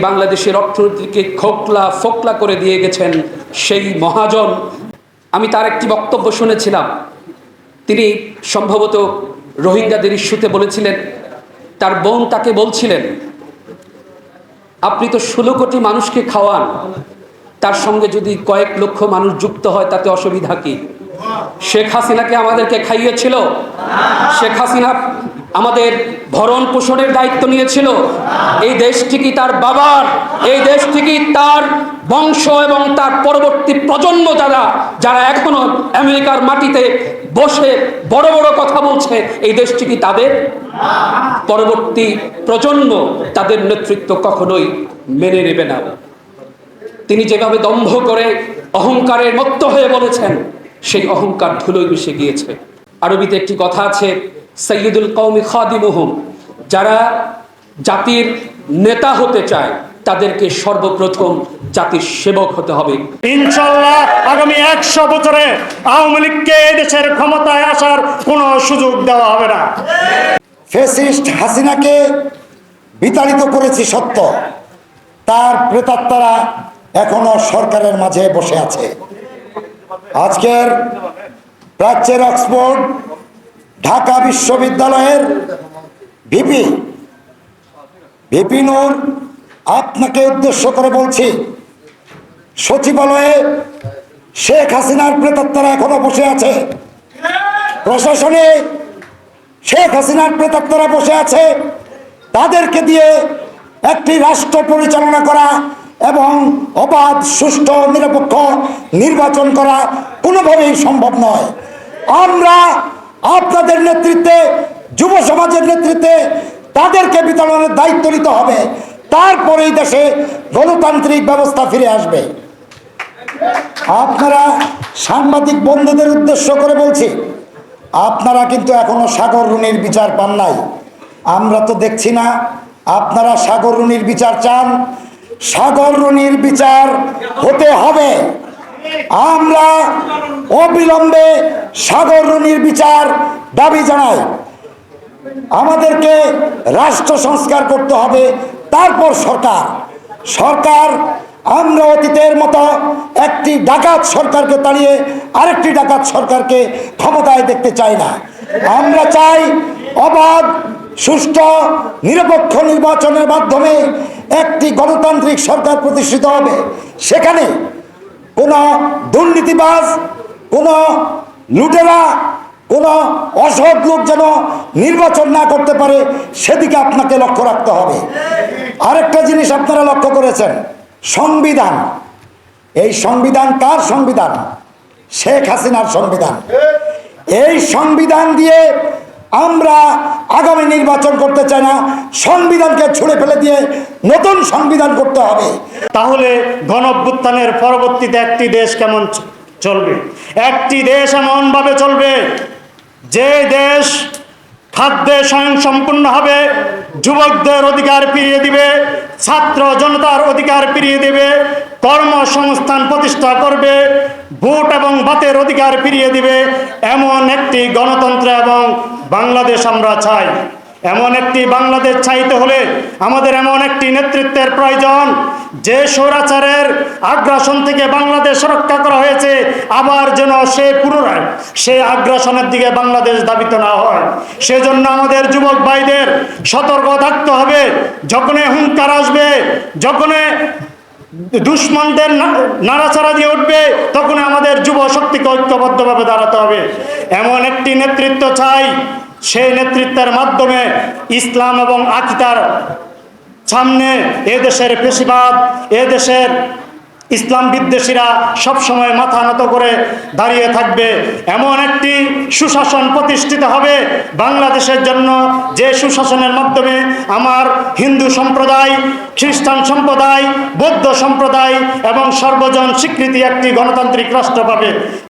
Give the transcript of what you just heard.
বাংলাদেশের অর্থনীতিকে খোকলা ফোকলা করে দিয়ে গেছেন সেই মহাজন। আমি তার একটি বক্তব্য শুনেছিলাম। তিনি সম্ভবত রোহিঙ্গাদের ইস্যুতে বলেছিলেন, তার বোন তাকে বলছিলেন, আপনি তো ষোলো কোটি মানুষকে খাওয়ান। তার সঙ্গে যদি কয়েক লক্ষ মানুষ যুক্ত হয়, তাতে অসুবিধা কি? শেখ হাসিনাকে আমাদেরকে খাইয়েছিল? শেখ হাসিনা আমাদের ভরণ পোষণের দায়িত্ব নিয়েছিল। এই দেশটি কি তার বাবার, এই দেশটি কি তার বংশ এবং তার পরবর্তী প্রজন্ম যারা যারা এখনও আমেরিকার মাটিতে বসে বড় বড় কথা বলছে, এই দেশটি কি তাদের পরবর্তী প্রজন্ম তাদের নেতৃত্ব কখনোই মেনে নেবে না। তিনি যেভাবে দম্ভ করে অহংকারের মত্ত হয়ে বলেছেন, সেই অহংকার ধুলোয় মিশে গিয়েছে। আরবিতে একটি কথা আছে সৈয়দুল কৌমি খাদিমুহুম যারা জাতির নেতা হতে চায় তাদেরকে সর্বপ্রথম জাতির সেবক হতে হবে। ইনশাল্লাহ আগামী একশো বছরে আওয়ামী লীগকে এই দেশের ক্ষমতায় আসার কোনো সুযোগ দেওয়া হবে না। ফেসিস্ট হাসিনাকে বিতাড়িত করেছি সত্য। তার প্রেতাত্মারা এখনও সরকারের মাঝে বসে আছে। আজকের প্রাচ্যের অক্সফোর্ড ঢাকা বিশ্ববিদ্যালয়ের ভিপি। ভিপি নূর, আপনাকে উদ্দেশ্য করে বলছি, সচিবালয়ে শেখ হাসিনার প্রেতাত্মারা এখনও বসে আছে। প্রশাসনে শেখ হাসিনার প্রেতাত্মারা বসে আছে। তাদেরকে দিয়ে একটি রাষ্ট্র পরিচালনা করা এবং অবাধ, সুষ্ঠু, নিরপেক্ষ নির্বাচন করা কোনোভাবেই সম্ভব নয়। আমরা আপনাদের নেতৃত্বে, যুব সমাজের নেতৃত্বে তাদেরকে বিতরণের দায়িত্ব নিতে হবে। তারপরেই দেশে গণতান্ত্রিক ব্যবস্থা ফিরে আসবে। আপনারা সাংবাদিক বন্ধুদের উদ্দেশ্য করে বলছি, আপনারা কিন্তু এখনও সাগর রুনির বিচার পান নাই। আমরা তো দেখছি না, আপনারা সাগর রুনির বিচার চান। সাগর রুনির বিচার হতে হবে। আমরা অবিলম্বে সাগর রুনির বিচার দাবি জানায়। আমাদেরকে রাষ্ট্র সংস্কার করতে হবে, তারপর সরকার। সরকার আমরা অতীতের মতো একটি ডাকাত সরকারকে তাড়িয়ে আরেকটি ডাকাত সরকারকে ক্ষমতায় দেখতে চাই না। আমরা চাই অবাধ, সুষ্ঠু, নিরপেক্ষ নির্বাচনের মাধ্যমে একটি গণতান্ত্রিক সরকার প্রতিষ্ঠিত হবে। সেখানে কোনো দুর্নীতিবাজ কোনো লুটেরা, কোনো অসৎ লোক যেন নির্বাচন না করতে পারে, সেদিকে আপনাকে লক্ষ্য রাখতে হবে। আরেকটা জিনিস আপনারা লক্ষ্য করেছেন, সংবিধান। এই সংবিধান কার সংবিধান? শেখ হাসিনার সংবিধান। এই সংবিধান দিয়ে আমরা আগামী নির্বাচন করতে চাই না, সংবিধানকে ছুঁড়ে ফেলে দিয়ে নতুন সংবিধান করতে হবে। তাহলে গণভ্যুত্থানের পরবর্তীতে একটি দেশ কেমন চলবে। একটি দেশ এমনভাবে চলবে, যে দেশ খাদ্যে স্বয়ং সম্পূর্ণ হবে, যুবকদের অধিকার ফিরিয়ে দিবে, ছাত্র জনতার অধিকার ফিরিয়ে দেবে, কর্মসংস্থান প্রতিষ্ঠা করবে, ভোট এবং বাতের অধিকার ফিরিয়ে দিবে, এমন একটি গণতন্ত্র এবং বাংলাদেশ আমরা চাই। এমন একটি বাংলাদেশ চাইতে হলে আমাদের এমন একটি নেতৃত্বের প্রয়োজন। যে স্বৈরাচারের আগ্রাসন থেকে বাংলাদেশ রক্ষা করা হয়েছে, আবার যেন সে পুনরায় সে আগ্রাসনের দিকে বাংলাদেশ দাবিত না হয়। সেজন্য আমাদের যুবক ভাইদের সতর্ক থাকতে হবে। যখনই হুঙ্কার আসবে, যখনই দুশ্মনদের নাড়াচাড়া দিয়ে উঠবে তখন আমাদের যুব শক্তিকে ঐক্যবদ্ধভাবে দাঁড়াতে হবে। এমন একটি নেতৃত্ব চাই, সেই নেতৃত্বের মাধ্যমে ইসলাম এবং আকিতার সামনে এদেশের পেশিবাদ এদেশের ইসলাম বিদ্বেষীরা সবসময় মাথা নত করে দাঁড়িয়ে থাকবে। এমন একটি সুশাসন প্রতিষ্ঠিত হবে বাংলাদেশের জন্য, যে সুশাসনের মাধ্যমে আমার হিন্দু সম্প্রদায়, খ্রিস্টান সম্প্রদায়, বৌদ্ধ সম্প্রদায় এবং সর্বজন স্বীকৃতি একটি গণতান্ত্রিক রাষ্ট্র পাবে।